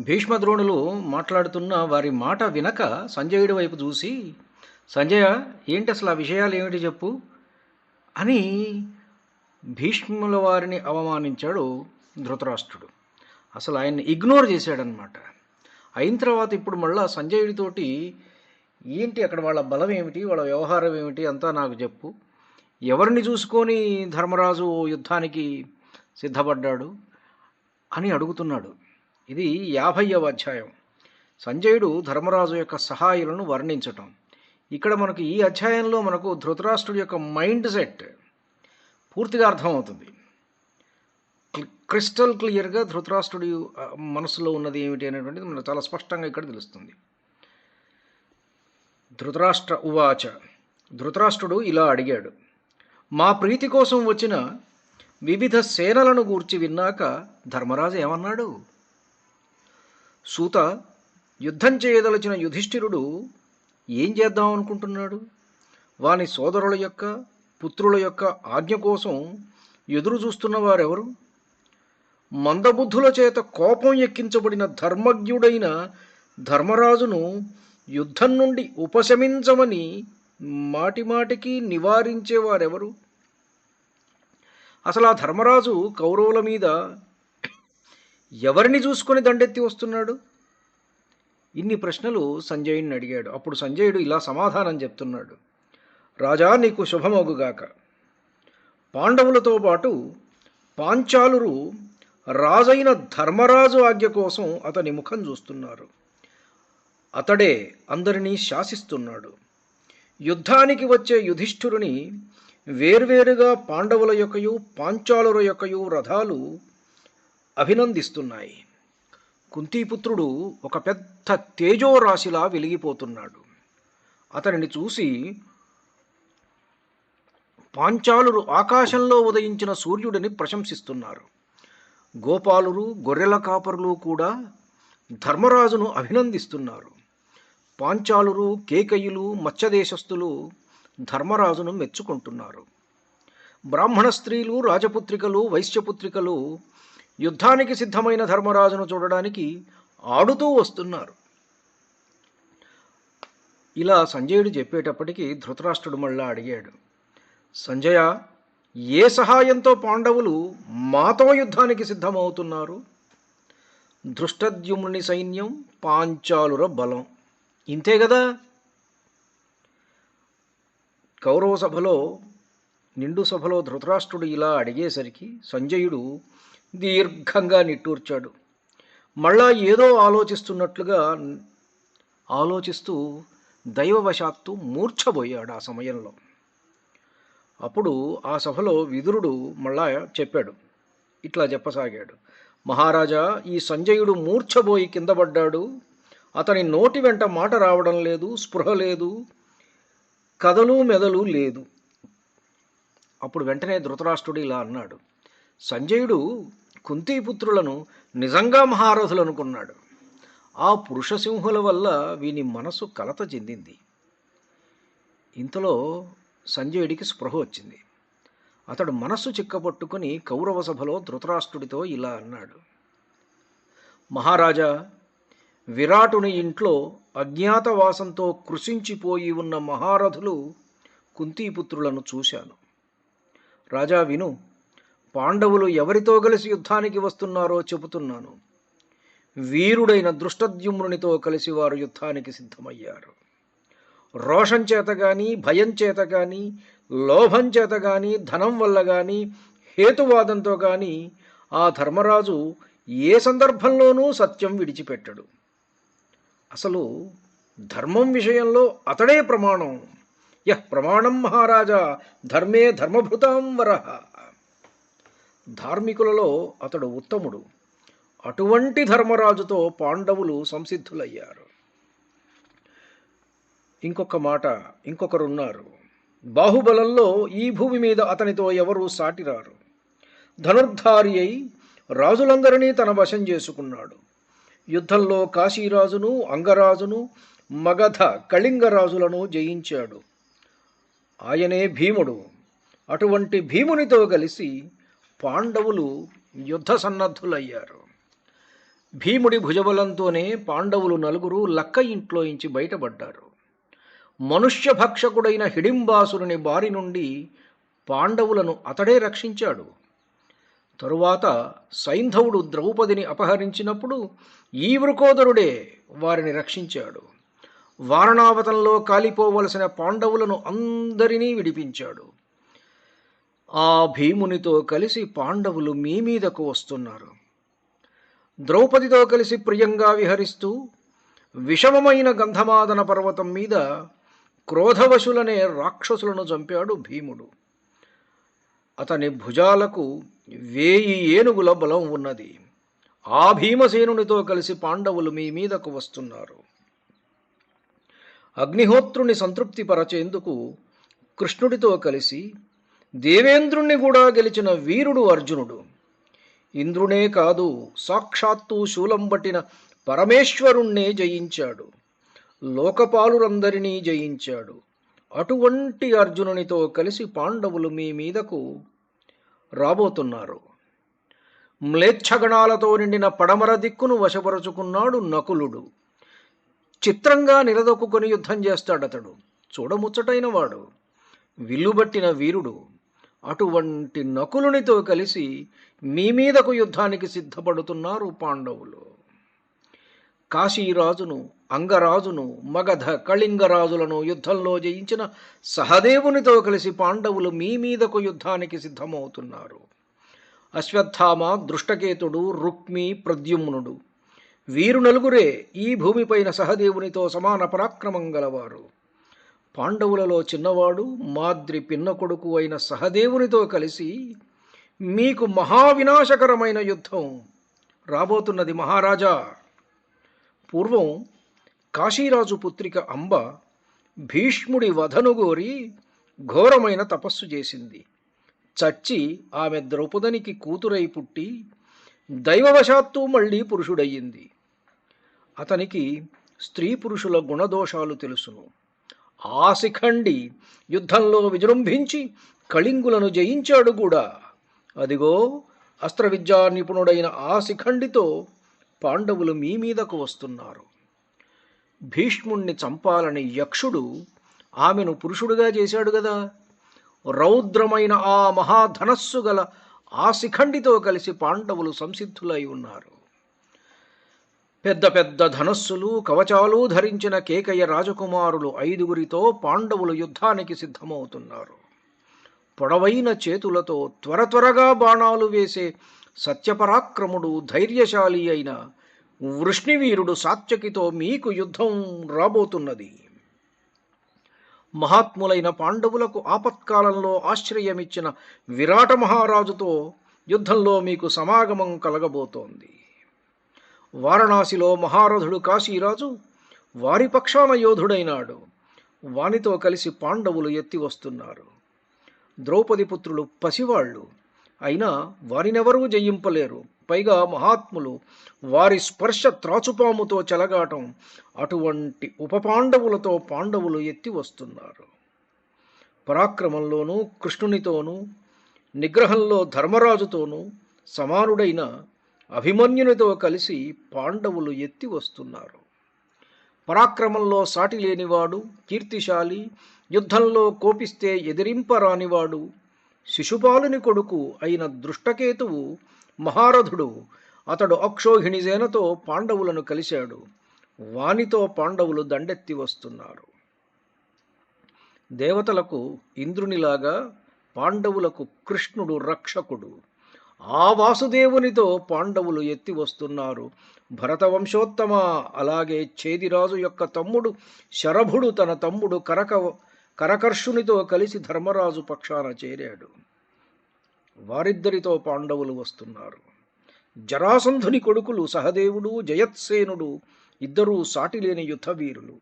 భీష్మద్రోణులు మాట్లాడుతున్న వారి మాట వినక సంజయుడి వైపు చూసి సంజయ ఏంటి అసలు ఆ విషయాలు ఏమిటి చెప్పు? అని భీష్ముల వారిని అవమానించాడు ధృతరాష్ట్రుడు. అసలు ఆయన్ని ఇగ్నోర్ చేశాడనమాట అయిన తర్వాత ఇప్పుడు మళ్ళా సంజయుడితోటి ఏంటి అక్కడ వాళ్ళ బలం ఏమిటి? వాళ్ళ వ్యవహారం ఏమిటి? అంతా నాకు చెప్పు. ఎవరిని చూసుకొని ధర్మరాజు యుద్ధానికి సిద్ధపడ్డాడు? అని అడుగుతున్నాడు. ఇది యాభైవ అధ్యాయం. సంజయుడు ధర్మరాజు యొక్క సహాయులను వర్ణించటం. ఇక్కడ మనకు ఈ అధ్యాయంలో మనకు ధృతరాష్ట్రుడి యొక్క మైండ్ సెట్ పూర్తిగా అర్థమవుతుంది. క్రిస్టల్ క్లియర్గా ధృతరాష్ట్రుడి మనసులో ఉన్నది ఏమిటి అనేటువంటిది మనకు చాలా స్పష్టంగా ఇక్కడ తెలుస్తుంది. ధృతరాష్ట్ర ఉవాచ. ధృతరాష్ట్రుడు ఇలా అడిగాడు మా ప్రీతి కోసం వచ్చిన వివిధ సేనలను గూర్చి విన్నాక ధర్మరాజు ఏమన్నాడు? సూత యుద్ధం చేయదలచిన యుధిష్ఠిరుడు ఏం చేద్దాం అనుకుంటున్నాడు? వాని సోదరుల యొక్క పుత్రుల యొక్క ఆజ్ఞ కోసం ఎదురు చూస్తున్న వారెవరు? మందబుద్ధుల చేత కోపం ఎక్కించబడిన ధర్మజ్ఞుడైన ధర్మరాజును యుద్ధం నుండి ఉపశమించమని మాటిమాటికి నివారించేవారెవరు అసలు ఆ ధర్మరాజు కౌరవుల మీద ఎవరిని చూసుకొని దండెత్తి వస్తున్నాడు? ఇన్ని ప్రశ్నలు సంజయుడిని అడిగాడు. అప్పుడు సంజయుడు ఇలా సమాధానం చెప్తున్నాడు. రాజా నీకు శుభమగుగాక పాండవులతో పాటు పాంచాలురు రాజైన ధర్మరాజు ఆజ్ఞ కోసం అతని ముఖం చూస్తున్నారు. అతడే అందరినీ శాసిస్తున్నాడు. యుద్ధానికి వచ్చే యుధిష్ఠురుని వేర్వేరుగా పాండవుల యొక్కయు పాంచాలుర యొక్కయు రథాలు అభినందిస్తున్నాయి. కుంతీపుత్రుడు ఒక పెద్ద తేజోరాశిలా వెలిగిపోతున్నాడు. అతనిని చూసి పాంచాలురు ఆకాశంలో ఉదయించిన సూర్యుడిని ప్రశంసిస్తున్నారు. గోపాలురు గొర్రెల కాపరులు కూడా ధర్మరాజును అభినందిస్తున్నారు. పాంచాలురు కేకయులు మత్స్యదేశస్థులు ధర్మరాజును మెచ్చుకుంటున్నారు. బ్రాహ్మణ స్త్రీలు రాజపుత్రికలు వైశ్యపుత్రికలు యుద్ధానికి సిద్ధమైన ధర్మరాజును చూడడానికి ఆడుతూ వస్తున్నారు. ఇలా సంజయుడు చెప్పేటప్పటికీ ధృతరాష్ట్రుడు మళ్ళా అడిగాడు సంజయ ఏ సహాయంతో పాండవులు మాతో యుద్ధానికి సిద్ధమవుతున్నారు? దృష్టద్యుమ్ని సైన్యం పాంచాలుర బలం. ఇంతే కదా కౌరవ సభలో నిండు సభలో ధృతరాష్ట్రుడు ఇలా అడిగేసరికి సంజయుడు దీర్ఘంగా నిట్టూర్చాడు. మళ్ళా ఏదో ఆలోచిస్తున్నట్లుగా ఆలోచిస్తూ దైవవశాత్తు మూర్ఛబోయాడు ఆ సమయంలో. అప్పుడు ఆ సభలో విదురుడు మళ్ళా చెప్పాడు. ఇట్లా చెప్పసాగాడు. మహారాజా ఈ సంజయుడు మూర్ఛబోయి కింద పడ్డాడు. అతని నోటి వెంట మాట రావడం లేదు స్పృహ లేదు కథలు మెదలు లేదు. అప్పుడు వెంటనే ధృతరాష్ట్రుడు ఇలా అన్నాడు. సంజయుడు కుంతీపుత్రులను నిజంగా మహారథులు అనుకున్నాడు ఆ పురుషసింహుల వల్ల వీని మనసు కలత చెందింది. ఇంతలో సంజయుడికి స్పృహ వచ్చింది. అతడు మనస్సు చిక్కపట్టుకుని కౌరవ సభలో ధృతరాష్ట్రుడితో ఇలా అన్నాడు. మహారాజా విరాటుని ఇంట్లో అజ్ఞాతవాసంతో కృషించిపోయి ఉన్న మహారథులు కుంతీపుత్రులను చూశాను. రాజా విను పాండవులు ఎవరితో కలిసి యుద్ధానికి వస్తున్నారో చెబుతున్నాను. వీరుడైన దృష్టద్యుమ్నునితో కలిసి వారు యుద్ధానికి సిద్ధమయ్యారు. రోషం చేత కానీ భయం చేత కానీ లోభం చేత కానీ ధనం వల్ల కానీ హేతువాదంతో కానీ ఆ ధర్మరాజు ఏ సందర్భంలోనూ సత్యం విడిచిపెట్టడు. అసలు ధర్మం విషయంలో అతడే ప్రమాణం. యహ్ ప్రమాణం మహారాజా ధర్మే ధర్మభృతాం వరహ ధార్మికులలో అతడు ఉత్తముడు. అటువంటి ధర్మరాజుతో పాండవులు సంసిద్ధులయ్యారు. ఇంకొక మాట ఇంకొకరున్నారు. బాహుబలంలో ఈ భూమి మీద అతనితో ఎవరూ సాటిరారు. ధనుర్ధారి అయి రాజులందరినీ తన వశం చేసుకున్నాడు. యుద్ధంలో కాశీరాజును అంగరాజును మగధ కళింగరాజులను జయించాడు. ఆయనే భీముడు. అటువంటి భీమునితో కలిసి పాండవులు యుద్ధ సన్నద్ధులయ్యారు. భీముడి భుజబలంతోనే పాండవులు నలుగురు లక్క ఇంట్లో ఇంచి బయటపడ్డారు. మనుష్య భక్షకుడైన హిడింబాసురుని బారి నుండి పాండవులను అతడే రక్షించాడు. తరువాత సైంధవుడు ద్రౌపదిని అపహరించినప్పుడు ఈ వృకోదరుడే వారిని రక్షించాడు. వారణావతంలో కాలిపోవలసిన పాండవులను అందరినీ విడిపించాడు. ఆ భీమునితో కలిసి పాండవులు మీ మీదకు వస్తున్నారు. ద్రౌపదితో కలిసి ప్రియంగా విహరిస్తూ విషమమైన గంధమాదన పర్వతం మీద క్రోధవశులనే రాక్షసులను చంపాడు భీముడు. అతని భుజాలకు వేయి ఏనుగుల బలం ఉన్నది. ఆ భీమసేనునితో కలిసి పాండవులు మీ మీదకు వస్తున్నారు. అగ్నిహోత్రుని సంతృప్తిపరచేందుకు కృష్ణుడితో కలిసి దేవేంద్రుణ్ణి కూడా గెలిచిన వీరుడు అర్జునుడు. ఇంద్రునే కాదు సాక్షాత్తు శూలం పట్టిన పరమేశ్వరుణ్ణే జయించాడు. లోకపాలురందరినీ జయించాడు. అటువంటి అర్జునునితో కలిసి పాండవులు మీ మీదకు రాబోతున్నారు. మ్లేచ్ఛగణాలతో నిండిన పడమర దిక్కును వశపరుచుకున్నాడు నకులుడు. చిత్రంగా నిలదొక్కుని యుద్ధం చేస్తాడతడు. చూడముచ్చటైన వాడు విల్లుబట్టిన వీరుడు. అటువంటి నకులునితో కలిసి మీ మీదకు యుద్ధానికి సిద్ధపడుతున్నారు పాండవులు. కాశీరాజును అంగరాజును మగధ కళింగరాజులను యుద్ధంలో జయించిన సహదేవునితో కలిసి పాండవులు మీ మీదకు యుద్ధానికి సిద్ధమవుతున్నారు. అశ్వత్థామ దృష్టకేతుడు రుక్మి ప్రద్యుమ్నుడు వీరు నలుగురే ఈ భూమిపైన సహదేవునితో సమాన పరాక్రమం గలవారు. పాండవులలో చిన్నవాడు మాద్రి పిన్న కొడుకు అయిన సహదేవునితో కలిసి మీకు మహావినాశకరమైన యుద్ధం రాబోతున్నది మహారాజా. పూర్వం కాశీరాజు పుత్రిక అంబ భీష్ముడి వధను గోరి ఘోరమైన తపస్సు చేసింది. చచ్చి ఆమె ద్రౌపదనికి కూతురై పుట్టి దైవవశాత్తు మళ్ళీ పురుషుడయ్యింది. అతనికి స్త్రీ పురుషుల గుణదోషాలు తెలుసును. ఆ శిఖండి యుద్ధంలో విజృంభించి కళింగులను జయించాడు కూడా. అదిగో అస్త్రవిద్యా నిపుణుడైన ఆ శిఖండితో పాండవులు మీ మీదకు వస్తున్నారు. భీష్ముణ్ణి చంపాలని యక్షుడు ఆమెను పురుషుడుగా చేశాడు కదా. రౌద్రమైన ఆ మహాధనస్సు గల ఆ శిఖండితో కలిసి పాండవులు సంసిద్ధులై ఉన్నారు. పెద్ద పెద్ద ధనస్సులు కవచాలు ధరించిన కేకయ్య రాజకుమారులు ఐదుగురితో పాండవులు యుద్ధానికి సిద్ధమవుతున్నారు. పొడవైన చేతులతో త్వర త్వరగా బాణాలు వేసే సత్యపరాక్రముడు ధైర్యశాలి అయిన వృష్ణివీరుడు సాత్యకితో మీకు యుద్ధం రాబోతున్నది. మహాత్ములైన పాండవులకు ఆపత్కాలంలో ఆశ్రయమిచ్చిన విరాట మహారాజుతో యుద్ధంలో మీకు సమాగమం కలగబోతోంది. వారణాసిలో మహారథుడు కాశీరాజు వారి పక్షాన యోధుడైనాడు. వానితో కలిసి పాండవులు ఎత్తి వస్తున్నారు. ద్రౌపది పుత్రులు పసివాళ్ళు. అయినా వారినెవరూ జయింపలేరు. పైగా మహాత్ములు వారి స్పర్శ త్రాచుపాముతో చెలగాటం అటువంటి ఉపపాండవులతో పాండవులు ఎత్తి వస్తున్నారు. పరాక్రమంలోనూ కృష్ణునితోనూ నిగ్రహంలో ధర్మరాజుతోనూ సమానుడైన అభిమన్యునితో కలిసి పాండవులు ఎత్తి వస్తున్నారు. పరాక్రమంలో సాటి లేనివాడు కీర్తిశాలి యుద్ధంలో కోపిస్తే ఎదిరింపరానివాడు శిశుపాలుని కొడుకు అయిన దృష్టకేతువు మహారథుడు అతడు అక్షోహిణి సేనతో పాండవులను కలిశాడు. వానితో పాండవులు దండెత్తి వస్తున్నారు. దేవతలకు ఇంద్రునిలాగా పాండవులకు కృష్ణుడు రక్షకుడు. ఆ వాసుదేవునితో పాండవులు ఎత్తి వస్తున్నారు. భరతవంశోత్తమ అలాగే చేదిరాజు యొక్క తమ్ముడు శరభుడు తన తమ్ముడు కరక కరకర్షునితో కలిసి ధర్మరాజు పక్షాన చేరాడు. వారిద్దరితో పాండవులు వస్తున్నారు. జరాసంధుని కొడుకులు సహదేవుడు జయత్సేనుడు ఇద్దరూ సాటిలేని యుద్ధవీరులు.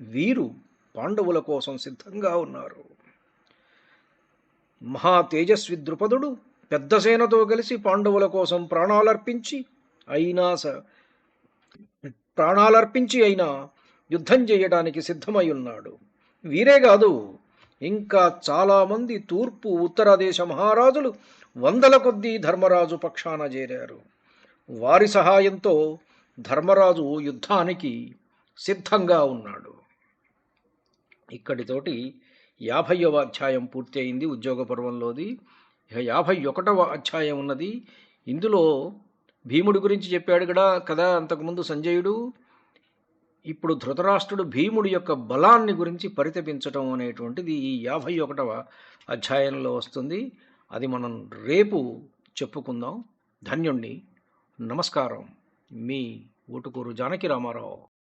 వీరు పాండవుల కోసం సిద్ధంగా ఉన్నారు. మహా తేజస్వి ద్రుపదుడు పెద్ద సేనతో కలిసి పాండవుల కోసం ప్రాణాలర్పించి అయినా స ప్రాణాలర్పించి అయినా యుద్ధం చేయడానికి సిద్ధమై ఉన్నాడు. వీరే కాదు ఇంకా చాలామంది తూర్పు ఉత్తర దేశ మహారాజులు వందల కొద్దీ ధర్మరాజు పక్షాన చేరారు. వారి సహాయంతో ధర్మరాజు యుద్ధానికి సిద్ధంగా ఉన్నాడు. ఇక్కడితోటి యాభైవ అధ్యాయం పూర్తి అయింది ఉద్యోగ పర్వంలోది ఇక యాభై ఒకటవ అధ్యాయం ఉన్నది. ఇందులో భీముడి గురించి చెప్పాడు కదా కదా అంతకుముందు సంజయుడు. ఇప్పుడు ధృతరాష్ట్రుడు భీముడి యొక్క బలాన్ని గురించి పరితపించటం అనేటువంటిది ఈ యాభై ఒకటవ అధ్యాయంలో వస్తుంది. అది మనం రేపు చెప్పుకుందాం. ధన్యుణ్ణి. నమస్కారం. మీ ఓటుకూరు జానకి రామారావు.